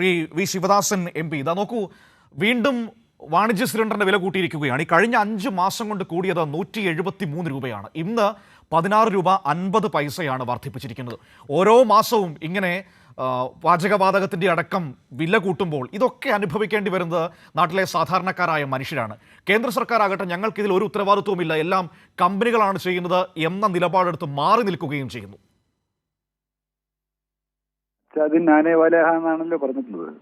Shri V Sivadasan M P. ഇതാ നോക്കൂ വീണ്ടും വാണിജ്യ സിലിണ്ടറിന്റെ വില കൂട്ടിയിരിക്കുകയാണ്. ഈ കഴിഞ്ഞ അഞ്ച് മാസം കൊണ്ട് കൂടിയത് നൂറ്റി എഴുപത്തി മൂന്ന് രൂപയാണ്. ഇന്ന് പതിനാറ് രൂപ അൻപത് പൈസയാണ് വർദ്ധിപ്പിച്ചിരിക്കുന്നത്. ഓരോ മാസവും ഇങ്ങനെ പാചകവാതകത്തിന്റെ അടക്കം വില കൂട്ടുമ്പോൾ ഇതൊക്കെ അനുഭവിക്കേണ്ടി വരുന്നത് നാട്ടിലെ സാധാരണക്കാരായ മനുഷ്യരാണ്. കേന്ദ്ര സർക്കാർ ആകട്ടെ ഞങ്ങൾക്ക് ഇതിൽ ഒരു ഉത്തരവാദിത്വമില്ല എല്ലാം കമ്പനികളാണ് ചെയ്യുന്നത് എന്ന നിലപാടെടുത്ത് മാറി നിൽക്കുകയും ചെയ്യുന്നു. അത് ആനേവാല എന്നാണല്ലോ പറഞ്ഞിട്ടുള്ളത്.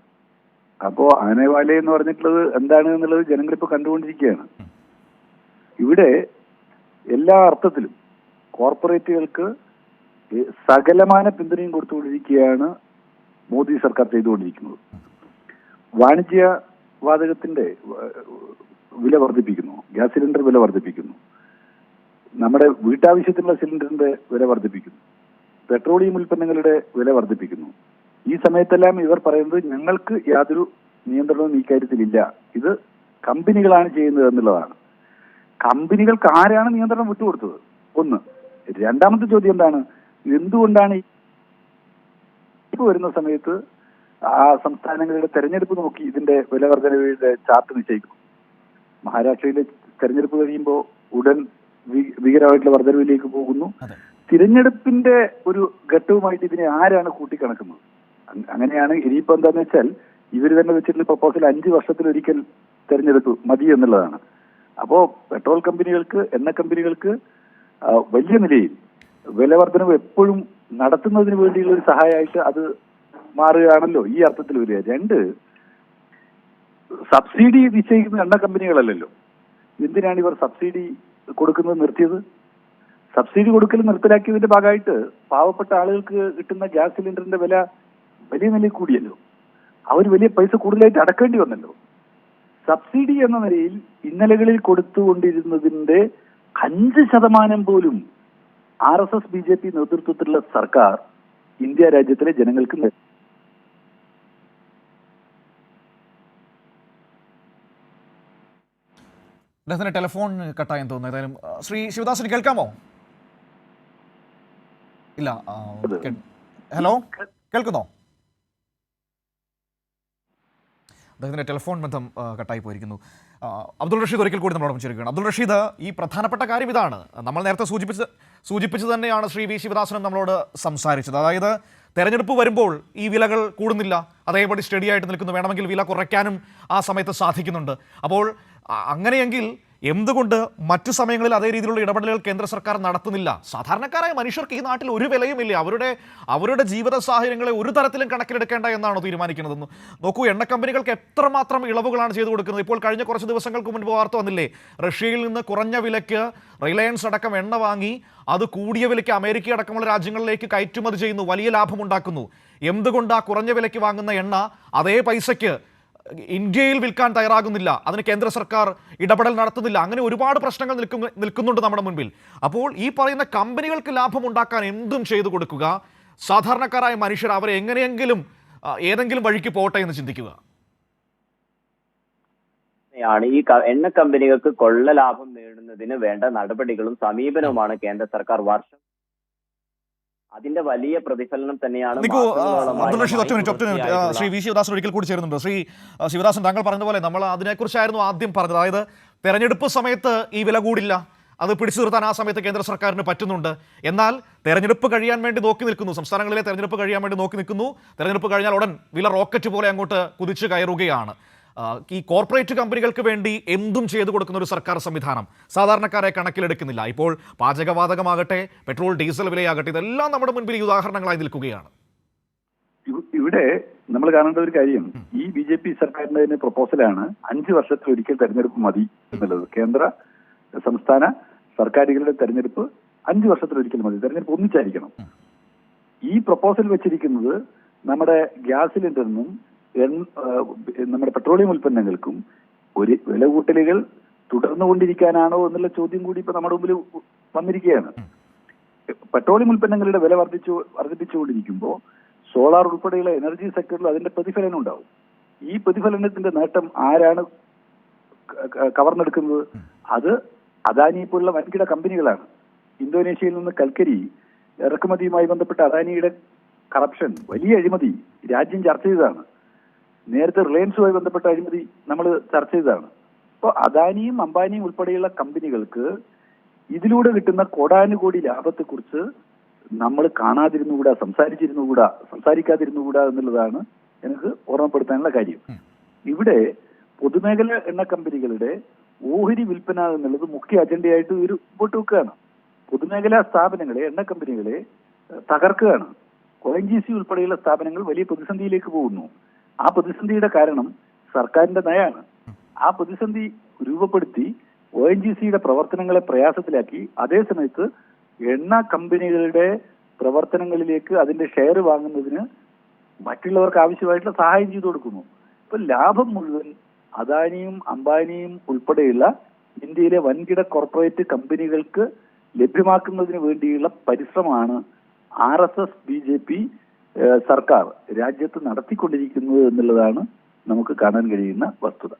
അപ്പോ ആനേവാല എന്ന് പറഞ്ഞിട്ടുള്ളത് എന്താണ് എന്നുള്ളത് ജനങ്ങൾ ഇപ്പൊ കണ്ടുകൊണ്ടിരിക്കുകയാണ്. ഇവിടെ എല്ലാ അർത്ഥത്തിലും കോർപ്പറേറ്റുകൾക്ക് സകലമാന പിന്തുണയും കൊടുത്തുകൊണ്ടിരിക്കുകയാണ് മോദി സർക്കാർ ചെയ്തുകൊണ്ടിരിക്കുന്നത്. വാണിജ്യ വാതകത്തിന്റെ വില വർദ്ധിപ്പിക്കുന്നു. ഗ്യാസ് സിലിണ്ടർ വില വർദ്ധിപ്പിക്കുന്നു. നമ്മുടെ വീട്ടാവശ്യത്തിനുള്ള സിലിണ്ടറിന്റെ വില വർദ്ധിപ്പിക്കുന്നു. പെട്രോളിയം ഉൽപ്പന്നങ്ങളുടെ വില വർദ്ധിപ്പിക്കുന്നു. ഈ സമയത്തെല്ലാം ഇവർ പറയുന്നത് ഞങ്ങൾക്ക് യാതൊരു നിയന്ത്രണവും ഈ കാര്യത്തിലില്ല. ഇത് കമ്പനികളാണ് ചെയ്യുന്നത് എന്നുള്ളതാണ്. കമ്പനികൾക്ക് ആരാണ് നിയന്ത്രണം വിട്ടുകൊടുത്തത്? ഒന്ന് രണ്ടാമത്തെ ചോദ്യം എന്താണ്? എന്തുകൊണ്ടാണ് വരുന്ന സമയത്ത് ആ സംസ്ഥാനങ്ങളുടെ തെരഞ്ഞെടുപ്പ് നോക്കി ഇതിന്റെ വില വർധനയുടെ ചാർട്ട് നിശ്ചയിക്കും മഹാരാഷ്ട്രയിലെ തെരഞ്ഞെടുപ്പ് കഴിയുമ്പോൾ ഉടൻ ഭീകരമായിട്ടുള്ള വർധനവിലേക്ക് പോകുന്നു. തിരഞ്ഞെടുപ്പിന്റെ ഒരു ഘട്ടവുമായിട്ട് ഇതിനെ ആരാണ് കൂട്ടിക്കണക്കുന്നത്? അങ്ങനെയാണ് ഇനിയിപ്പോ എന്താന്ന് വെച്ചാൽ ഇവർ തന്നെ വെച്ചിട്ടുള്ള പ്രപ്പോസൽ അഞ്ച് വർഷത്തിലൊരിക്കൽ തെരഞ്ഞെടുത്തു മതി എന്നുള്ളതാണ്. അപ്പോ പെട്രോൾ കമ്പനികൾക്ക് എണ്ണ കമ്പനികൾക്ക് വലിയ നിലയിൽ വില വർധനവ് എപ്പോഴും നടത്തുന്നതിന് വേണ്ടിയുള്ള ഒരു സഹായമായിട്ട് അത് മാറുകയാണല്ലോ ഈ അർത്ഥത്തിൽ വരിക. രണ്ട് സബ്സിഡി നിശ്ചയിക്കുന്ന എണ്ണ കമ്പനികളല്ലല്ലോ. എന്തിനാണ് ഇവർ സബ്സിഡി കൊടുക്കുന്നത് നിർത്തിയത്? സബ്സിഡി കൊടുക്കൽ നിർത്തലാക്കിയതിന്റെ ഭാഗമായിട്ട് പാവപ്പെട്ട ആളുകൾക്ക് കിട്ടുന്ന ഗ്യാസ് സിലിണ്ടറിന്റെ വില വലിയ നിലയിൽ കൂടിയല്ലോ. അവർ വലിയ പൈസ കൂടുതലായിട്ട് അടക്കേണ്ടി വന്നല്ലോ. സബ്സിഡി എന്ന നിലയിൽ ഇന്നലകളിൽ കൊടുത്തുകൊണ്ടിരുന്നതിന്റെ അഞ്ച് ശതമാനം പോലും R S S B J P നേതൃത്വത്തിലുള്ള സർക്കാർ ഇന്ത്യ രാജ്യത്തിലെ ജനങ്ങൾക്ക്. അദ്ദേഹത്തിന്റെ ടെലിഫോൺ കട്ടായെന്ന് തോന്നുന്നു. ഏതായാലും ശ്രീ ശിവദാസിന് കേൾക്കാമോ? ഇല്ല ഹലോ? കേൾക്കുന്നോ? അദ്ദേഹത്തിന്റെ ടെലിഫോൺ ബന്ധം കട്ടായി പോയിരിക്കുന്നു. അബ്ദുൾ റഷീദ് ഒരിക്കൽ കൂടി നമ്മളോട് ചേരുകയാണ്. അബ്ദുൾ റഷീദ് ഈ പ്രധാനപ്പെട്ട കാര്യം ഇതാണ്. നമ്മൾ നേരത്തെ സൂചിപ്പിച്ച് സൂചിപ്പിച്ചു തന്നെയാണ് ശ്രീ വി ശിവദാസനും നമ്മളോട് സംസാരിച്ചത്. അതായത് തെരഞ്ഞെടുപ്പ് വരുമ്പോൾ ഈ വിലകൾ കൂടുന്നില്ല. അതേപടി സ്റ്റഡി ആയിട്ട് നിൽക്കുന്നു. വേണമെങ്കിൽ വില കുറയ്ക്കാനും ആ സമയത്ത് സാധിക്കുന്നുണ്ട്. അപ്പോൾ അങ്ങനെയെങ്കിൽ എന്തുകൊണ്ട് മറ്റു സമയങ്ങളിൽ അതേ രീതിയിലുള്ള ഇടപെടലുകൾ കേന്ദ്ര സർക്കാർ നടത്തുന്നില്ല? സാധാരണക്കാരായ മനുഷ്യർക്ക് ഈ നാട്ടിൽ ഒരു വിലയുമില്ല. അവരുടെ അവരുടെ ജീവിത സാഹചര്യങ്ങളെ ഒരു തരത്തിലും കണക്കിലെടുക്കേണ്ട എന്നാണോ തീരുമാനിക്കുന്നതെന്ന്. നോക്കൂ എണ്ണ കമ്പനികൾക്ക് എത്രമാത്രം ഇളവുകളാണ് ചെയ്തു കൊടുക്കുന്നത്? ഇപ്പോൾ കഴിഞ്ഞ കുറച്ച് ദിവസങ്ങൾക്ക് മുൻപ് വാർത്ത വന്നില്ലേ? റഷ്യയിൽ നിന്ന് കുറഞ്ഞ വിലയ്ക്ക് റിലയൻസ് അടക്കം എണ്ണ വാങ്ങി അത് കൂടിയ വിലയ്ക്ക് അമേരിക്ക അടക്കമുള്ള രാജ്യങ്ങളിലേക്ക് കയറ്റുമതി ചെയ്യുന്നു. വലിയ ലാഭമുണ്ടാക്കുന്നു. എന്തുകൊണ്ട് ആ കുറഞ്ഞ വിലയ്ക്ക് വാങ്ങുന്ന എണ്ണ അതേ പൈസയ്ക്ക് ഇന്ത്യയിൽ വിൽക്കാൻ തയ്യാറാകുന്നില്ല അതിന് കേന്ദ്ര സർക്കാർ ഇടപെടൽ നടത്തുന്നില്ല അങ്ങനെ ഒരുപാട് പ്രശ്നങ്ങൾ നിൽക്കുന്ന നിൽക്കുന്നുണ്ട് നമ്മുടെ മുൻപിൽ. അപ്പോൾ ഈ പറയുന്ന കമ്പനികൾക്ക് ലാഭം ഉണ്ടാക്കാൻ എന്തും ചെയ്തു കൊടുക്കുക സാധാരണക്കാരായ മനുഷ്യർ അവരെ എങ്ങനെയെങ്കിലും ഏതെങ്കിലും വഴിക്ക് പോട്ടെ എന്ന് ചിന്തിക്കുക. ആണ്. ഈ എണ്ണ കമ്പനികൾക്ക് കൊള്ള ലാഭം നേടുന്നതിന് വേണ്ട നടപടികളും സമീപനവുമാണ് കേന്ദ്ര സർക്കാർ വർഷം അതിന്റെ വലിയ പ്രതിഫലനം തന്നെയാണ് ശ്രീ വി ശിവദാസൻ ഒരിക്കൽ കൂടി ചേരുന്നുണ്ട്. ശ്രീ ശിവദാസൻ താങ്കൾ പറഞ്ഞതുപോലെ നമ്മൾ അതിനെക്കുറിച്ചായിരുന്നു ആദ്യം പറഞ്ഞത്. അതായത് തെരഞ്ഞെടുപ്പ് സമയത്ത് ഈ വില കൂടില്ല. അത് പിടിച്ചു നിർത്താൻ ആ സമയത്ത് കേന്ദ്ര സർക്കാരിന് പറ്റുന്നുണ്ട്. എന്നാൽ തെരഞ്ഞെടുപ്പ് കഴിയാൻ വേണ്ടി നോക്കി നിൽക്കുന്നു. സംസ്ഥാനങ്ങളിലെ തെരഞ്ഞെടുപ്പ് കഴിയാൻ വേണ്ടി നോക്കി നിൽക്കുന്നു. തെരഞ്ഞെടുപ്പ് കഴിഞ്ഞാൽ ഉടൻ വില റോക്കറ്റ് പോലെ അങ്ങോട്ട് കുതിച്ചു കയറുകയാണ്. ഈ കോർപ്പറേറ്റ് കമ്പനികൾക്ക് വേണ്ടി എന്തും ചെയ്തു കൊടുക്കുന്ന ഒരു സർക്കാർ സംവിധാനം സാധാരണക്കാരെ കണക്കിലെടുക്കുന്നില്ല. ഇപ്പോൾ പാചകവാതകമാകട്ടെ പെട്രോൾ ഡീസൽ വിലയാകട്ടെ ഇതെല്ലാം നമ്മുടെ മുൻപിൽ ഈ ഉദാഹരണങ്ങളായി നിൽക്കുകയാണ്. ഇവിടെ നമ്മൾ കാണേണ്ട ഒരു കാര്യം ഈ ബി ജെ പി സർക്കാരിന്റെ തന്നെ പ്രപ്പോസലാണ് അഞ്ച് വർഷത്തിൽ ഒരിക്കൽ തെരഞ്ഞെടുപ്പ് മതി എന്നുള്ളത്. കേന്ദ്ര സംസ്ഥാന സർക്കാരുകളുടെ തെരഞ്ഞെടുപ്പ് അഞ്ച് വർഷത്തിൽ ഒരിക്കൽ മതി. തെരഞ്ഞെടുപ്പ് ഒന്നിച്ചായിരിക്കണം. ഈ പ്രപ്പോസൽ വെച്ചിരിക്കുന്നത് നമ്മുടെ ഗ്യാസ് സിലിണ്ടറിനും നമ്മുടെ പെട്രോളിയം ഉൽപ്പന്നങ്ങൾക്കും ഒരു വില കൂട്ടലുകൾ തുടർന്നുകൊണ്ടിരിക്കാനാണോ എന്നുള്ള ചോദ്യം കൂടി ഇപ്പൊ നമ്മുടെ മുമ്പിൽ വന്നിരിക്കുകയാണ്. പെട്രോളിയം ഉൽപ്പന്നങ്ങളുടെ വില വർദ്ധിച്ചു വർദ്ധിപ്പിച്ചുകൊണ്ടിരിക്കുമ്പോൾ സോളാർ ഉൾപ്പെടെയുള്ള എനർജി സെക്ടറിൽ അതിന്റെ പ്രതിഫലനം ഉണ്ടാവും. ഈ പ്രതിഫലനത്തിന്റെ നേട്ടം ആരാണ് കവർന്നെടുക്കുന്നത്? അത് അദാനി പോലുള്ള വൻകിട കമ്പനികളാണ്. ഇന്തോനേഷ്യയിൽ നിന്ന് കൽക്കരി ഇറക്കുമതിയുമായി ബന്ധപ്പെട്ട അദാനിയുടെ കറപ്ഷൻ വലിയ അഴിമതി രാജ്യം ചർച്ച ചെയ്തതാണ്. നേരത്തെ റിലയൻസുമായി ബന്ധപ്പെട്ട അഴിമതി നമ്മൾ ചർച്ച ചെയ്തതാണ്. അപ്പോൾ അദാനിയും അംബാനിയും ഉൾപ്പെടെയുള്ള കമ്പനികൾക്ക് ഇതിലൂടെ കിട്ടുന്ന കോടാനുകോടി ലാഭത്തെക്കുറിച്ച് നമ്മൾ കാണാതിരുന്നുകൂടാ സംസാരിച്ചിരുന്നുകൂടാ സംസാരിക്കാതിരുന്നുകൂടാ എന്നുള്ളതാണ് എനിക്ക് ഓർമ്മപ്പെടുത്താനുള്ള കാര്യം. ഇവിടെ പൊതുമേഖല എണ്ണ കമ്പനികളുടെ ഓഹരി വിൽപ്പന എന്നുള്ളത് മുഖ്യ അജണ്ടയായിട്ട് ഒരു മുമ്പോട്ട് വെക്കുകയാണ്. പൊതുമേഖലാ സ്ഥാപനങ്ങളെ എണ്ണ കമ്പനികളെ തകർക്കുകയാണ്. ഒ സി ഉൾപ്പെടെയുള്ള സ്ഥാപനങ്ങൾ വലിയ പ്രതിസന്ധിയിലേക്ക് പോകുന്നു. ആ പ്രതിസന്ധിയുടെ കാരണം സർക്കാരിന്റെ നയമാണ്. ആ പ്രതിസന്ധി രൂപപ്പെടുത്തി ഒ എൻ ജി സിയുടെ പ്രവർത്തനങ്ങളെ പ്രയാസത്തിലാക്കി. അതേസമയത്ത് എണ്ണ കമ്പനികളുടെ പ്രവർത്തനങ്ങളിലേക്ക് അതിന്റെ ഷെയർ വാങ്ങുന്നതിന് മറ്റുള്ളവർക്ക് ആവശ്യമായിട്ടുള്ള സഹായം ചെയ്തു കൊടുക്കുന്നു. ഇപ്പൊ ലാഭം മുഴുവൻ അദാനിയും അംബാനിയും ഉൾപ്പെടെയുള്ള ഇന്ത്യയിലെ വൻകിട കോർപ്പറേറ്റ് കമ്പനികൾക്ക് ലഭ്യമാക്കുന്നതിന് വേണ്ടിയുള്ള പരിശ്രമമാണ് R S S B J P സർക്കാർ രാജ്യത്ത് നടത്തിക്കൊണ്ടിരിക്കുന്നത് എന്നുള്ളതാണ് നമുക്ക് കാണാൻ കഴിയുന്ന വസ്തുത.